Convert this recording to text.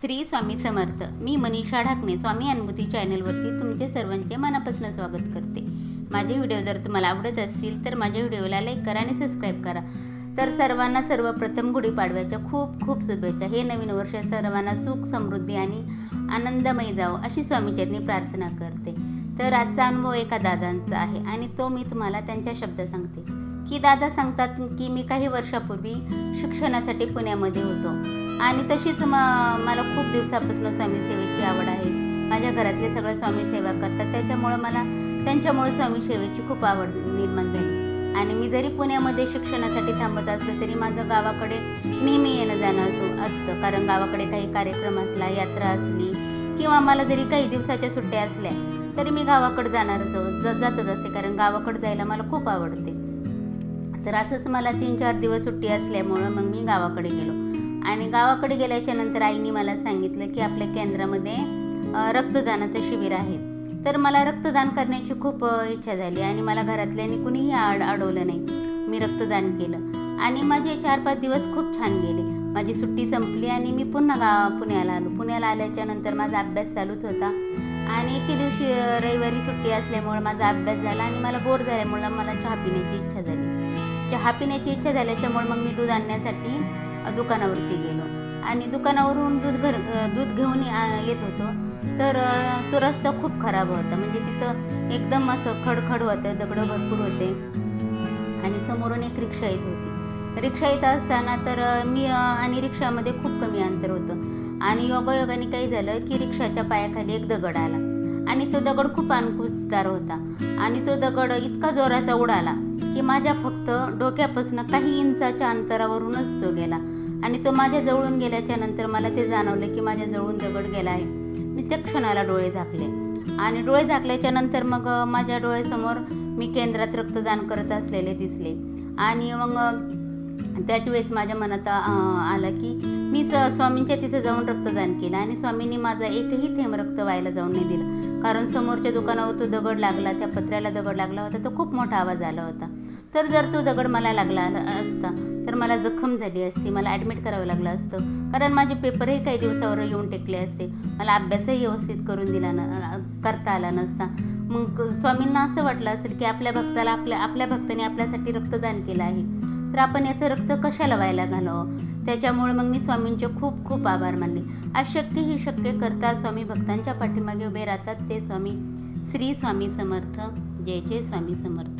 श्री स्वामी समर्थ. मी मनीषा ढाकणे स्वामी अनुभूती चॅनलवरती तुमचे सर्वांचे मनापासून स्वागत करते. माझे व्हिडिओ जर तुम्हाला आवडत असतील तर माझ्या व्हिडिओला लाईक करा आणि सबस्क्राईब करा. तर सर्वांना सर्वप्रथम गुढीपाडव्याच्या खूप खूप शुभेच्छा. हे नवीन वर्ष सर्वांना सुख समृद्धी आणि आनंदमय जावं अशी स्वामीचरणी प्रार्थना करते. तर आजचा अनुभव एका दादांचा आहे आणि तो मी तुम्हाला त्यांच्या शब्द सांगते. की दादा सांगतात की मी काही वर्षापूर्वी शिक्षणासाठी पुण्यामध्ये होतो. आणि तशीच म मला खूप दिवसापासून स्वामी सेवेची आवड आहे. माझ्या घरातले सगळे स्वामी सेवा करतात. त्याच्यामुळं मला त्यांच्यामुळे स्वामी सेवेची खूप आवड निर्माण झाली. आणि मी जरी पुण्यामध्ये शिक्षणासाठी थांबत असलो तरी माझं गावाकडे नेहमी येणं जाणं असो असतं. कारण गावाकडे काही कार्यक्रम असला यात्रा असली किंवा मला जरी काही दिवसाच्या सुट्ट्या असल्या तरी मी गावाकडे जाणारच ज जातच असते. कारण गावाकडे जायला मला खूप आवडते. तर असंच मला तीन चार दिवस सुट्टी असल्यामुळं मग मी गावाकडे गेलो. आणि गावाकडे गेल्याच्यानंतर आईने मला सांगितलं की आपल्या केंद्रामध्ये रक्तदानाचं शिबिर आहे. तर मला रक्तदान करण्याची खूप इच्छा झाली आणि मला घरातल्यांनी कुणीही आड अडवलं नाही. मी रक्तदान केलं. आणि माझे चार पाच दिवस खूप छान गेले. माझी सुट्टी संपली आणि मी पुन्हा गा पुण्याला आलो. पुण्याला आल्याच्यानंतर माझा अभ्यास चालूच होता. आणि एके दिवशी रविवारी सुट्टी असल्यामुळं माझा अभ्यास झाला आणि मला बोर झाल्यामुळं मला चहा पिण्याची इच्छा झाली. चहा पिण्याची इच्छा झाल्याच्यामुळे मग मी दूध आणण्यासाठी दुकानावरती गेलो. आणि दुकानावरून दूध घर दूध घेऊन येत होतो. तर तो रस्ता खूप खराब होता. म्हणजे तिथं एकदम असं खडखड होतं दगडं भरपूर होते. आणि समोरून एक रिक्षा येत होती. रिक्षा येत असताना तर मी आणि रिक्षामध्ये खूप कमी अंतर होतं. आणि योगायोगाने काही झालं की रिक्षाच्या पायाखाली एक दगड आला. आणि तो दगड खूप अनकुचदार होता. आणि तो दगड इतका जोराचा उडाला की माझ्या फक्त डोक्यापासून काही इंचाच्या अंतरावरूनच तो गेला. आणि तो माझ्या जवळून गेल्याच्यानंतर मला ते जाणवलं की माझ्या जवळून दगड गेला आहे. मी त्या क्षणाला डोळे झाकले. आणि डोळे झाकल्याच्या नंतर मग माझ्या डोळ्यासमोर मी केंद्रात रक्तदान करत असलेले दिसले. आणि मग त्याच वेळेस माझ्या मनात आलं की मी स स्वामींच्या तिथे जाऊन रक्तदान केलं आणि स्वामींनी माझा एकही थेंब रक्त व्हायला जाऊन नाही दिलं. कारण समोरच्या दुकानावर तो दगड लागला त्या पत्र्याला दगड लागला होता तो खूप मोठा आवाज आला होता. तर जर तो दगड मला लागला असता तर मला जखम झाली असती मला ॲडमिट करावं लागलं असतं. कारण माझे पेपरही काही दिवसावर येऊन टेकले असते. मला अभ्यासही व्यवस्थित करून दिला न करता आला नसता. मग स्वामींना असं वाटलं असेल की आपल्या भक्ताला आपल्या आपल्या भक्ताने आपल्यासाठी रक्तदान केलं आहे. तर आपण याचं रक्त कशाला व्हायला घालावं? त्याच्यामुळे मग मी स्वामींचे खूप खूप आभार मानले. अशक्य ही शक्य करता स्वामी भक्तांच्या पाठीमागे उभे राहतात ते स्वामी श्री स्वामी समर्थ. जय जय स्वामी समर्थ.